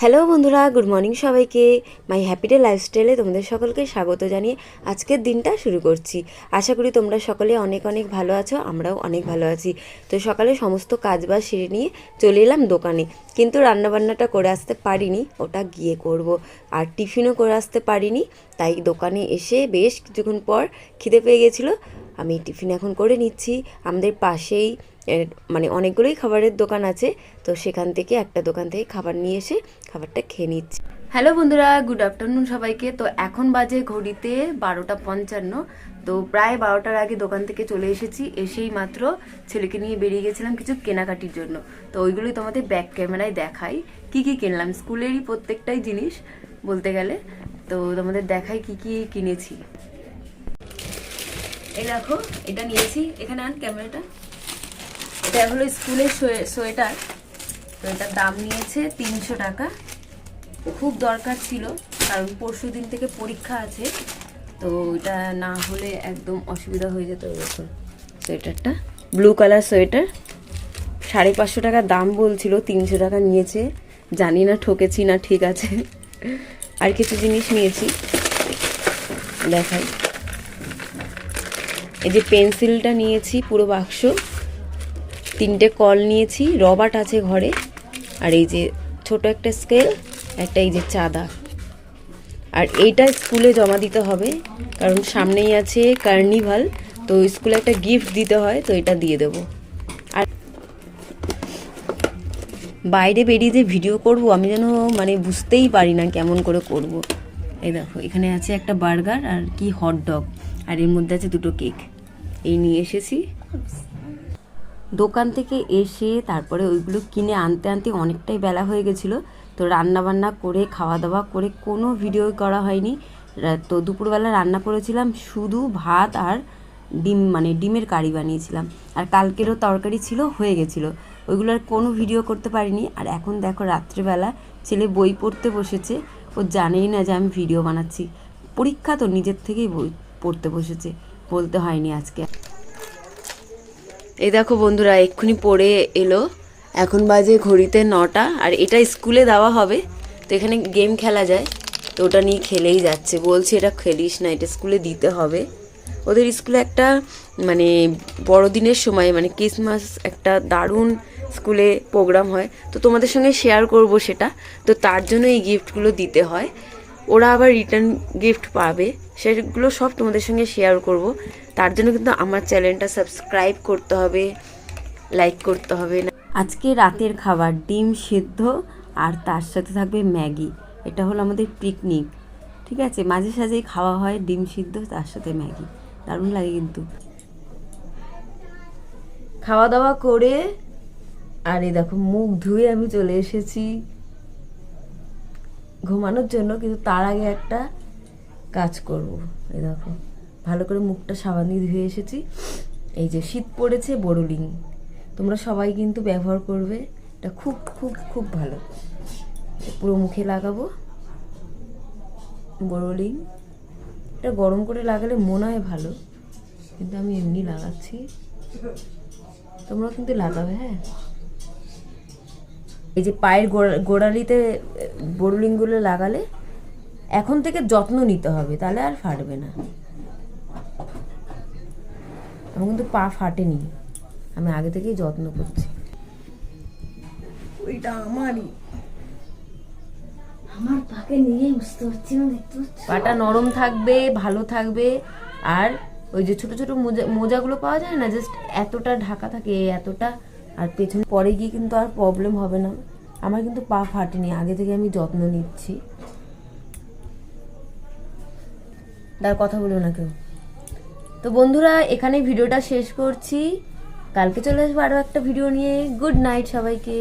Hello বন্ধুরা good morning সবাইকে। মাই happy day লাইফস্টাইলে তোমাদের সকলকে স্বাগত জানিয়ে আজকের দিনটা শুরু করছি। আশা করি তোমরা সকলে অনেক অনেক ভালো আছো, আমরাও অনেক ভালো আছি। তো সকালে সমস্ত কাজ বাজ সেরে নিয়ে চলে এলাম দোকানে। কিন্তু রান্নাবান্নাটা করে আসতে পারিনি, ওটা গিয়ে করব। আর টিফিনও করে আসতে পারিনি, তাই দোকানে এসে বেশ কিছুক্ষণ পর খিদে পেয়ে গেছিল। আমি টিফিন এখন করে নিচ্ছি। আমাদের পাশেই মানে অনেকগুলোই খাবারের দোকান আছে। তো সেখান থেকে একটা দোকান থেকে খাবার নিয়ে এসে খাবারটা খেয়ে নিচ্ছি। হ্যালো বন্ধুরা, গুড আফটারনুন সবাইকে। তো এখন বাজে ঘড়িতে বারোটা পঞ্চান্ন। তো প্রায় বারোটার আগে দোকান থেকে চলে এসেছি। এসেই মাত্র ছেলেকে নিয়ে বেরিয়ে গেছিলাম কিছু কেনাকাটির জন্য। তো ওইগুলোই তোমাদের ব্যাক ক্যামেরায় দেখাই। কি কি কিনলাম? স্কুলেরই প্রত্যেকটাই জিনিস বলতে গেলে। তো তোমাদের দেখাই কি কি কিনেছি। এই দেখো, এটা নিয়েছি। এখানে আন ক্যামেরাটা। এটা হলো স্কুলের সোয়ে- সোয়েটার। তো এটার দাম নিয়েছে তিনশো টাকা। খুব দরকার ছিল, কারণ পরশু দিন থেকে পরীক্ষা আছে। তো এটা না হলে একদম অসুবিধা হয়ে যেত এরকম সোয়েটারটা। Blue colour sweater. সাড়ে পাঁচশো টাকা দাম বলছিল, তিনশো টাকা নিয়েছে। জানি না ঠকেছি না ঠিক আছে। আর কিছু জিনিস নিয়েছি। দেখাই। এই যে পেন্সিলটা নিয়েছি পুরো বাক্স, তিনটে কল নিয়েছি, রবার্ট আছে ঘরে, আর এই যে ছোট একটা স্কেল, একটা এই যে চাঁদা। আর এইটা স্কুলে জমা দিতে হবে, কারণ সামনেই আছে কার্নিভাল, তো স্কুলে একটা গিফট দিতে হয়, তো এটা দিয়ে দেবো। আর বাইরে বেরিয়ে যে ভিডিও করব, আমি যেন মানে বুঝতেই পারি না কেমন করে করব। এই দেখো, এখানে আছে একটা বার্গার আর কি হট ডগ আর এর মধ্যে আছে দুটো কেক এই নিয়ে এসেছি। দোকান থেকে এসে তারপরে ওইগুলো কিনে আনতে আনতে অনেকটাই বেলা হয়ে গেছিল। তো রান্না বান্না করে খাওয়া দাওয়া করে কোনো ভিডিও করা হয়নি। তো দুপুরবেলা রান্না করেছিলাম শুধু ভাত আর ডিম মানে ডিমের কারি বানিয়েছিলাম। আর কালকেরও তরকারি ছিল, হয়ে গেছিল। ওইগুলো আর কোনো ভিডিও করতে পারিনি। আর এখন দেখো রাত্রেবেলা ছেলে বই পড়তে বসেছে। ও জানেই না যে আমি ভিডিও বানাচ্ছি। পরীক্ষা তো নিজের থেকেই বই পড়তে বসেছে। বলতে হয়নি আজকে। এই দেখো বন্ধুরা, এক্ষুনি পড়ে এলো। এখন বাজে ঘড়িতে নটা, আর এটা স্কুলে দেওয়া হবে। তো এখানে গেম খেলা যায়। তো ওটা নিয়ে খেলেই যাচ্ছে। বলছি এটা খেলিস না, এটা স্কুলে দিতে হবে। ওদের স্কুলে একটা মানে বড়দিনের সময় মানে ক্রিসমাস একটা দারুণ স্কুলে প্রোগ্রাম হয়। তো তোমাদের সঙ্গে শেয়ার করব সেটা। তো তার জন্য এই গিফটগুলো দিতে হয়। ওরা আবার রিটার্ন গিফট পাবে। সেগুলো সব তোমাদের সঙ্গে শেয়ার করব। তার জন্য কিন্তু আমার চ্যানেলটা সাবস্ক্রাইব করতে হবে লাইক করতে হবে। না আজকে রাতের খাবার, ডিম সেদ্ধ আর তার সাথে থাকবে ম্যাগি। এটা হলো আমাদের পিকনিক ঠিক আছে? মাঝে সাঝেই খাওয়া হয় ডিম সিদ্ধ, তার সাথে ম্যাগি। দারুণ লাগে কিন্তু। খাওয়া দাওয়া করে, আর এই দেখো, মুখ ধুয়ে আমি চলে এসেছি। ঘুমানোর জন্য কিন্তু তার আগে একটা কাজ করব। এই দেখো, ভালো করে মুখটা সাবান দিয়ে ধুয়ে এসেছি। এই যে শীত পড়েছে, বোরোলিং। তোমরা সবাই কিন্তু ব্যবহার করবে, এটা খুব খুব খুব ভালো। পুরো মুখে লাগাবো। বোরোলিং। এটা গরম করে লাগালে মনে হয় ভালো, কিন্তু আমি এমনি লাগাচ্ছি। তোমরা কিন্তু লাগাবে হ্যাঁ? এই যে পায়ের গোড়া- গোড়ালিতে বোরলিংগুলো লাগালে এখন থেকে যত্ন নিতে হবে তাহলে আর ফাটবে না। আমার কিন্তু পা ফাটেনি আমি আগে থেকেই যত্ন করছি। ওইটা আমারই। আমার পাকে নিয়ে বুঝতে পারছি না দেখতে পাটা নরম থাকবে ভালো থাকবে আর ওই যে ছোট ছোট মোজা মোজাগুলো পাওয়া যায় না জাস্ট এতটা ঢাকা থাকে এতটা আর পেছনে, পরে গিয়ে কিন্তু আর প্রবলেম হবে না। আমার কিন্তু পা ফাটেনি, আগে থেকে আমি যত্ন নিচ্ছি। তার কথা বলব না কেউ। তো বন্ধুরা এখানে ভিডিওটা শেষ করছি। কালকে চলে আসব আরও একটা ভিডিও নিয়ে। গুড নাইট সবাইকে।